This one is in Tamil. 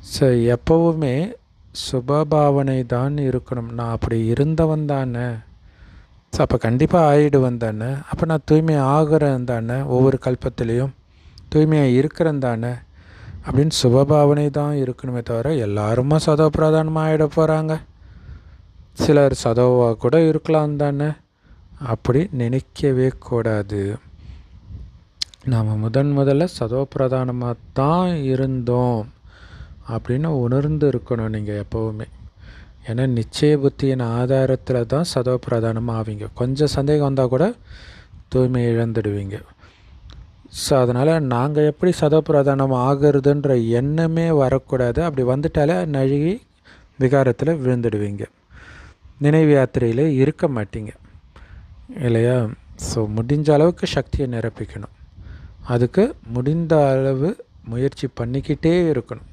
ஸோ எப்போவுமே சுபபாவனை தான் இருக்கணும். நான் அப்படி இருந்தவன் தானே. ஸோ அப்போ கண்டிப்பாக ஆயிடுவன் தானே. அப்போ நான் தூய்மை ஆகிறேன் தானே ஒவ்வொரு கல்பத்திலையும். தூய்மையாக இருக்கிறேன் தானே. அப்படின்னு சுபபாவனை தான் இருக்கணுமே தவிர எல்லாருமே சதோ பிரதானமாக ஆகிட போகிறாங்க சிலர் சதோவாக கூட இருக்கலாம் தானே. அப்படி நினைக்கவே கூடாது. நாம் முதன் முதல்ல சதோ பிரதானமாக தான் இருந்தோம். அப்படின்னு உணர்ந்து இருக்கணும் நீங்கள் எப்போவுமே. ஏன்னா நிச்சய புத்தியின் ஆதாரத்தில் தான் சதவ பிரதானமாக ஆவீங்க. கொஞ்சம் சந்தேகம் வந்தால் கூட தூய்மை இழந்துடுவீங்க. ஸோ அதனால் நாங்கள் எப்படி சதவ பிரதானம் ஆகிறதுன்ற எண்ணமே வரக்கூடாது. அப்படி வந்துட்டாலே நழுகி விகாரத்தில் விழுந்துடுவீங்க. நினைவு யாத்திரையில் இருக்க மாட்டீங்க. இல்லையா? ஸோ முடிஞ்ச அளவுக்கு சக்தியை நிரப்பிக்கணும். அதுக்கு முடிந்த அளவு முயற்சி பண்ணிக்கிட்டே இருக்கணும்.